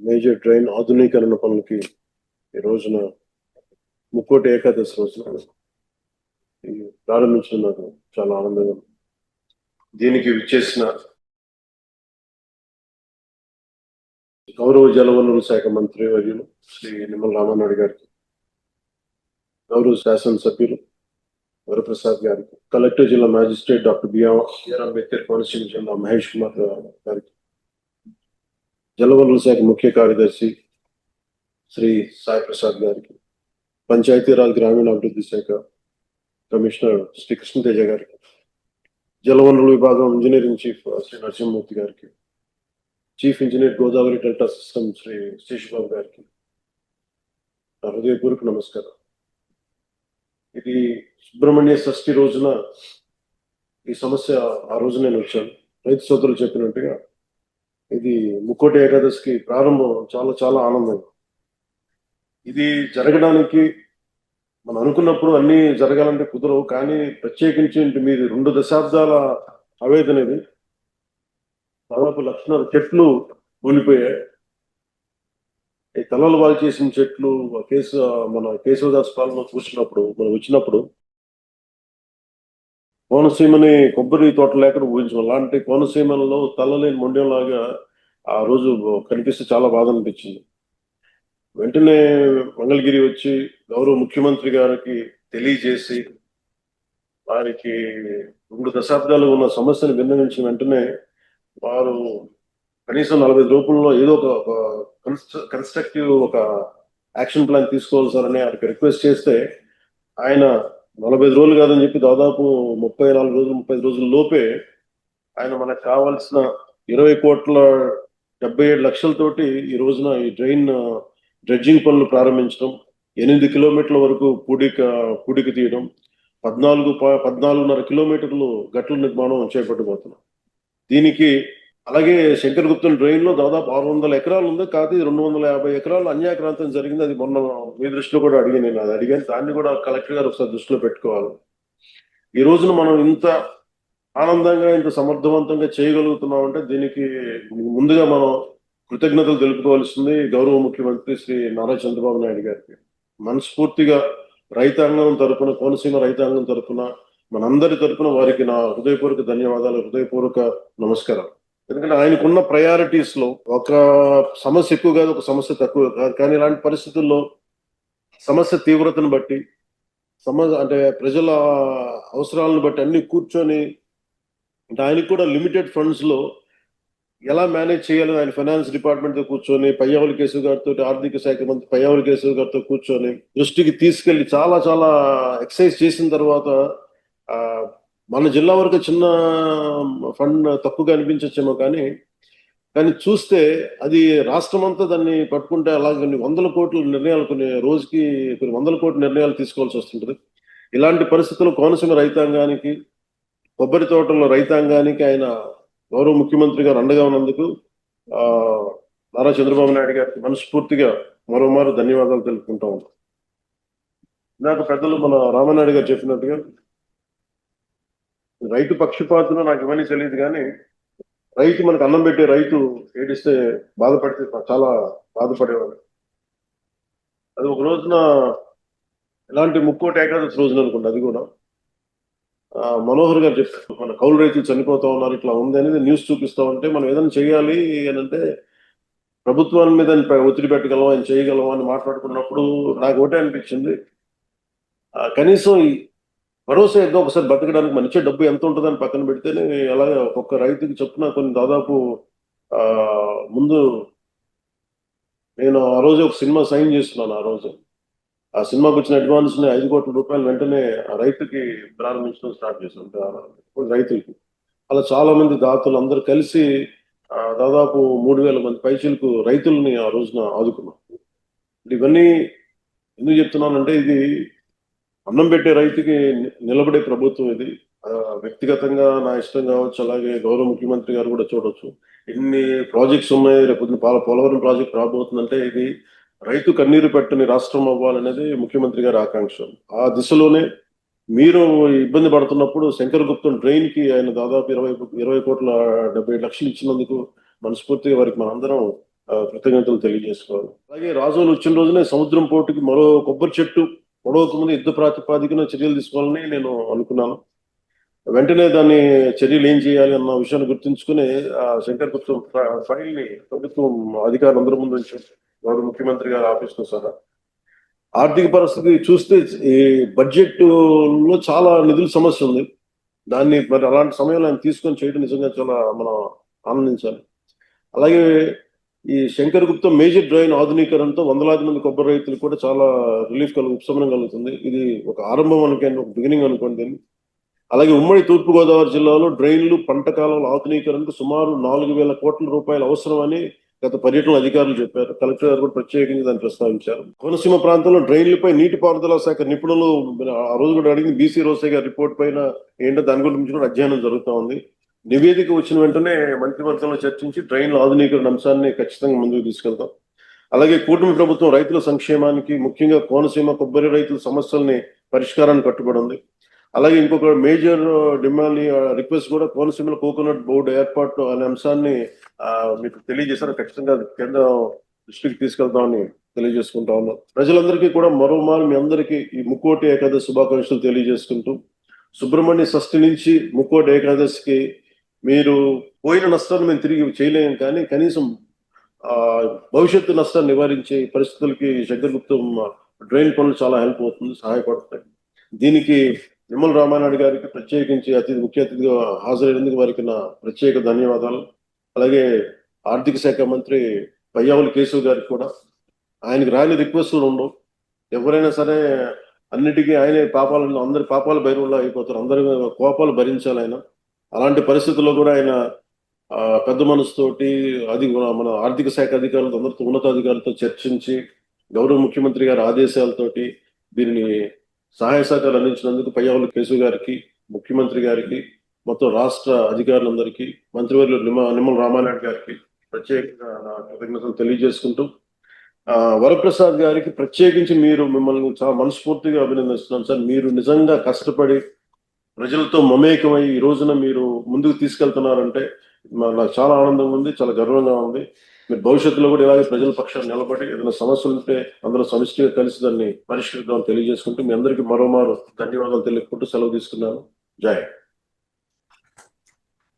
Major drain ఆధునీకరణ పనులకి ఈ రోజున ముక్కోటి ఏకాదశి రోజున ప్రారంభించడం నాకు చాలా ఆనందంగా ఉంది. దీనికి విచ్చేసిన గౌరవ జలవనరుల శాఖ మంత్రి వర్యులు శ్రీ నిమ్మల రామనాయుడు గారికి గౌరవ శాసనసభ్యులు వరప్రసాద్ గారికి కలెక్టర్ జిల్లా magistrate doctor B R Ambedkar Konaseema జిల్లా మహేష్ కుమార్ గారికి జలవనరుల శాఖ ముఖ్య కార్యదర్శి శ్రీ సాయి ప్రసాద్ గారికి పంచాయతీరాజ్ గ్రామీణాభివృద్ధి శాఖ కమిషనర్ శ్రీ కృష్ణతేజ గారికి జలవనరుల విభాగం ఇంజనీరింగ్ చీఫ్ శ్రీ నరసింహమూర్తి గారికి chief engineer Godavari delta system Shri Seshubabu గారికి నా హృదయపూర్వక నమస్కారం. ఇది సుబ్రహ్మణ్య షష్ఠి రోజున ఈ సమస్య ఆ రోజు నేను వచ్చాను రైతు సోదరులు చెప్పినట్టుగా ఇది ముక్కోటి ఏకాదశికి ప్రారంభం. చాలా చాలా ఆనందం. ఇది జరగడానికి మనం అనుకున్నప్పుడు అన్ని జరగాలంటే కుదరవు కానీ ప్రత్యేకించి మీది రెండు దశాబ్దాల ఆవేదన ఇది. దాదాపు లక్షణాలు చెట్లు కూలిపోయాయి ఈ తలలు వాళ్ళు చేసిన చెట్లు కేసు మన కేశవదాస్ పాలన చూసినప్పుడు మనం వచ్చినప్పుడు కోనసీమని కొబ్బరి తోట లేకుండా ఊహించడం అలాంటి కోనసీమలలో తలలేని మొండెంలాగా ఆ రోజు కనిపిస్తే చాలా బాధ అనిపించింది. వెంటనే మంగళగిరి వచ్చి గౌరవ ముఖ్యమంత్రి గారికి తెలియజేసి వారికి రెండు దశాబ్దాలు ఉన్న సమస్యను విన్నవించిన వెంటనే వారు కనీసం నలభై రూపంలో ఏదో ఒక కన్స్ట్రక్టివ్ ఒక యాక్షన్ ప్లాన్ తీసుకోవాలి సార్ అని ఆయనకి రిక్వెస్ట్ చేస్తే ఆయన నలభై రోజులు కాదని చెప్పి దాదాపు ముప్పై నాలుగు రోజులు ముప్పై రోజుల లోపే ఆయన మనకు కావాల్సిన ఇరవై కోట్ల డెబ్బై ఏడు లక్షలతోటి ఈ రోజున ఈ డ్రైన్ డ్రెడ్జింగ్ పనులు ప్రారంభించడం ఎనిమిది కిలోమీటర్ల వరకు పూడిక పూడిక తీయడం పద్నాలుగు ప- పద్నాలుగున్నర కిలోమీటర్లు గట్ల నిర్మాణం చేపట్టబోతున్నాం. దీనికి అలాగే శంకర్ గుప్తం డ్రైన్లో దాదాపు ఆరు వందల ఎకరాలు ఉంది. కాదు రెండు వందల యాభై ఎకరాలు అన్యాక్రాంతం జరిగింది. అది మొన్న మీ దృష్టిలో కూడా అడిగాను నేను. అది అడిగాను. దాన్ని కూడా కలెక్టర్ గారు ఒకసారి దృష్టిలో పెట్టుకోవాలి. ఈ రోజున మనం ఇంత ఆనందంగా ఇంత సమర్థవంతంగా చేయగలుగుతున్నాం అంటే దీనికి ముందుగా మనం కృతజ్ఞతలు తెలుపుకోవాల్సింది గౌరవ ముఖ్యమంత్రి శ్రీ నారా చంద్రబాబు నాయుడు గారికి. మనస్ఫూర్తిగా రైతాంగం తరపున కోనసీమ రైతాంగం తరపున మనందరి తరపున వారికి నా హృదయపూర్వక ధన్యవాదాలు హృదయపూర్వక నమస్కారం ఎందుకంటే ఆయనకున్న ప్రయారిటీస్లో ఒక సమస్య ఎక్కువ కాదు ఒక సమస్య తక్కువ కాదు. కానీ ఇలాంటి పరిస్థితుల్లో సమస్య తీవ్రతను బట్టి సమస్య అంటే ప్రజల అవసరాలను బట్టి అన్ని కూర్చొని అంటే ఆయనకు కూడా లిమిటెడ్ ఫండ్స్లో ఎలా మేనేజ్ చేయాలని ఆయన ఫైనాన్స్ డిపార్ట్మెంట్తో కూర్చొని పయ్యావుల కేసు గారితో ఆర్థిక శాఖ మంత్రి పయ్యావుల కేసు గారితో కూర్చొని దృష్టికి తీసుకెళ్ళి చాలా చాలా ఎక్సర్సైజ్ చేసిన తర్వాత మన జిల్లా వరకు చిన్న ఫండ్ తక్కువగా అనిపించచ్చేమో కానీ కానీ చూస్తే అది రాష్ట్రం అంతా దాన్ని పట్టుకుంటే అలాగే కొన్ని వందల కోట్ల నిర్ణయాలు కొన్ని రోజుకి కొన్ని వందల కోట్ల నిర్ణయాలు తీసుకోవాల్సి వస్తుంటుంది. ఇలాంటి పరిస్థితుల్లో కోనసీమ రైతాంగానికి కొబ్బరి తోటలో రైతాంగానికి ఆయన గౌరవ ముఖ్యమంత్రి గారు అండగా ఉన్నందుకు ఆ నారా చంద్రబాబు నాయుడు గారికి మనస్ఫూర్తిగా మరోమారు ధన్యవాదాలు తెలుపుకుంటా ఉన్నాం. ఇందాక పెద్దలు మన రామనాయుడు గారు చెప్పినట్టుగా రైతు పక్షపాతంలో నాకు ఇవన్నీ తెలియదు కానీ రైతు మనకు అన్నం పెట్టే రైతు ఏడిస్తే బాధపడితే చాలా బాధపడేవాడు అది ఒక రోజున ఎలాంటి ముక్కోటి ఏకాదశి రోజున అనుకుంటా అది కూడా. మనోహర్ గారు చెప్పారు మన కౌలు రైతులు చనిపోతా ఉన్నారు ఇట్లా ఉంది అనేది న్యూస్ చూపిస్తా ఉంటే మనం ఏదైనా చేయాలి అని అంటే ప్రభుత్వాల మీద ఒత్తిడి పెట్టగలం అని చేయగలం అని మాట్లాడుకున్నప్పుడు నాకు ఒకటే అనిపించింది. కనీసం భరోసా ఏదో ఒకసారి బతకడానికి మన ఇచ్చే డబ్బు ఎంత ఉంటుందని పక్కన పెడితేనే అలాగే ఒక్కొక్క రైతుకి చొప్పున కొన్ని దాదాపు ముందు నేను ఆ రోజు ఒక సినిమా సైన్ చేస్తున్నాను ఆ రోజు. ఆ సినిమాకి వచ్చిన అడ్వాన్స్ని ఐదు కోట్ల రూపాయలు వెంటనే ఆ రైతుకి ప్రారంభించడం స్టార్ట్ చేశాం. రైతులకి. అలా చాలా మంది దాతలు అందరూ కలిసి దాదాపు మూడు వేల మంది పైసలకు రైతుల్ని ఆ రోజున ఆదుకున్నాం. ఇవన్నీ ఎందుకు చెప్తున్నానంటే ఇది అన్నం పెట్టే రైతుకి నిలబడే ప్రభుత్వం ఇది. వ్యక్తిగతంగా నా ఇష్టం కావచ్చు అలాగే గౌరవ ముఖ్యమంత్రి గారు కూడా చూడవచ్చు ఎన్ని ప్రాజెక్ట్స్ ఉన్నాయి రేపు పోలవరం ప్రాజెక్ట్ రాబోతుందంటే ఇది రైతు కన్నీరు పెట్టని రాష్ట్రం అవ్వాలనేది ముఖ్యమంత్రి గారి ఆకాంక్ష. ఆ దిశలోనే మీరు ఇబ్బంది పడుతున్నప్పుడు శంకర్ గుప్తం డ్రైన్కి ఆయన దాదాపు ఇరవై ఇరవై కోట్ల డెబ్బై లక్షలు ఇచ్చినందుకు మనస్ఫూర్తిగా వారికి మనందరం కృతజ్ఞతలు తెలియజేసుకోవాలి. అలాగే రాజులు వచ్చిన రోజునే సముద్రం పోటుకి మరో కొబ్బరి చెట్టు పొడవక ముందు యుద్ధ ప్రాతిపాదికన చర్యలు తీసుకోవాలని నేను అనుకున్నాను. వెంటనే దాన్ని చర్యలు ఏం చేయాలి అన్న విషయాన్ని గుర్తుంచుకుని ఆ శంకర్ గుప్తం ఫైల్ని ప్రభుత్వం అధికారులందరి ముందు ఉంచారు. గౌరవ ముఖ్యమంత్రి గారి ఆఫీస్లో సహా. ఆర్థిక పరిస్థితి చూస్తే ఈ బడ్జెట్లో చాలా నిధుల సమస్య ఉంది. దాన్ని మరి అలాంటి సమయంలో ఆయన తీసుకొని చేయడం నిజంగా చాలా మనం ఆనందించాలి. అలాగే ఈ శంకర్ గుప్తా మేజర్ డ్రైన్ ఆధునీకరణతో వందలాది మంది కొబ్బరి రైతులు కూడా చాలా రిలీఫ్ కలుగు ఉపశమనం కలుగుతుంది. ఇది ఒక ఆరంభం అనుకోండి ఒక బిగినింగ్ అనుకోండి దీన్ని. అలాగే ఉమ్మడి తూర్పుగోదావరి జిల్లాలో డ్రైన్లు పంట కాలంలో ఆధునీకరణకు సుమారు నాలుగు వేల కోట్ల రూపాయలు అవసరమని గత పర్యటన అధికారులు చెప్పారు. కలెక్టర్ గారు కూడా ప్రత్యేకంగా దాన్ని ప్రస్తావించారు. కోనసీమ ప్రాంతంలో డ్రైన్లపై నీటిపారుదల శాఖ నిపుణులు ఆ రోజు కూడా అడిగింది బీసీ రోసే గారి రిపోర్ట్ పైన ఏంటో దాని గురించి కూడా అధ్యయనం జరుగుతూ ఉంది. నివేదిక వచ్చిన వెంటనే మంత్రివర్గంలో చర్చించి డ్రైన్ల ఆధునీకరణ అంశాన్ని ఖచ్చితంగా ముందుకు తీసుకెళ్తాం. అలాగే కూటమి ప్రభుత్వం రైతుల సంక్షేమానికి ముఖ్యంగా కోనసీమ కొబ్బరి రైతుల సమస్యల్ని పరిష్కారాన్ని కట్టుబడి ఉంది. అలాగే ఇంకొక మేజర్ డిమాండ్ రిక్వెస్ట్ కూడా కోనసీమలో కోకోనట్ బోర్డు ఏర్పాటు అనే అంశాన్ని మీకు తెలియజేశారు. ఖచ్చితంగా కేంద్ర దృష్టికి తీసుకెళ్తామని తెలియజేసుకుంటా ఉన్నాం. ప్రజలందరికీ కూడా మరోమారు మీ అందరికీ ఈ ముక్కోటి ఏకాదశి శుభాకాంక్షలు తెలియజేసుకుంటూ సుబ్రహ్మణ్య షష్ఠి నుంచి ముక్కోటి ఏకాదశికి మీరు పోయిన నష్టాన్ని మేము తిరిగి చేయలేము కానీ కనీసం భవిష్యత్తు నష్టాన్ని నివారించే పరిస్థితులకి శంకర్ గుప్తం డ్రైన్ పనులు చాలా హెల్ప్ అవుతుంది సహాయపడుతుంది దీనికి నిమ్మల రామానాయుడు గారికి ప్రత్యేకించి అతిథి ముఖ్య అతిథిగా హాజరైనందుకు వారికి నా ప్రత్యేక ధన్యవాదాలు. అలాగే ఆర్థిక శాఖ మంత్రి పయ్యావుల కేశవ్ గారికి కూడా ఆయనకి రాని రిక్వెస్ట్లు ఉండవు. ఎవరైనా సరే అన్నిటికీ ఆయనే పాపాలను అందరి పాపాలు బైరువుల్లో అయిపోతారు. అందరి కోపాలు భరించాలి ఆయన. అలాంటి పరిస్థితుల్లో కూడా ఆయన పెద్ద మనసుతోటి అది మన ఆర్థిక శాఖ అధికారులతో అందరితో ఉన్నతాధికారులతో చర్చించి గౌరవ ముఖ్యమంత్రి గారి ఆదేశాలతోటి దీనిని సహాయ సహకారాలు అందించినందుకు పయ్యావుల కేసు గారికి ముఖ్యమంత్రి గారికి మొత్తం రాష్ట్ర అధికారులందరికీ మంత్రివర్యులు నిమ్మ నిమ్మల రామానాయుడు గారికి ప్రత్యేకంగా నా కృతజ్ఞతలు తెలియజేసుకుంటూ వరప్రసాద్ గారికి ప్రత్యేకించి మీరు మిమ్మల్ని చాలా మనస్ఫూర్తిగా అభినందిస్తున్నాను. సార్ మీరు నిజంగా కష్టపడి ప్రజలతో మమేకమై ఈ రోజున మీరు ముందుకు తీసుకెళ్తున్నారంటే నాకు చాలా ఆనందంగా ఉంది చాలా గర్వంగా ఉంది. మీరు భవిష్యత్తులో కూడా ఇలాగే ప్రజల పక్షాన్ని నిలబడి ఏదైనా సమస్యలు ఉంటే అందరూ సమిష్టిగా కలిసి దాన్ని పరిష్కరిద్దామని తెలియజేసుకుంటూ మీ అందరికీ మరోమారు ధన్యవాదాలు తెలియకుంటూ సెలవు తీసుకున్నాను. జై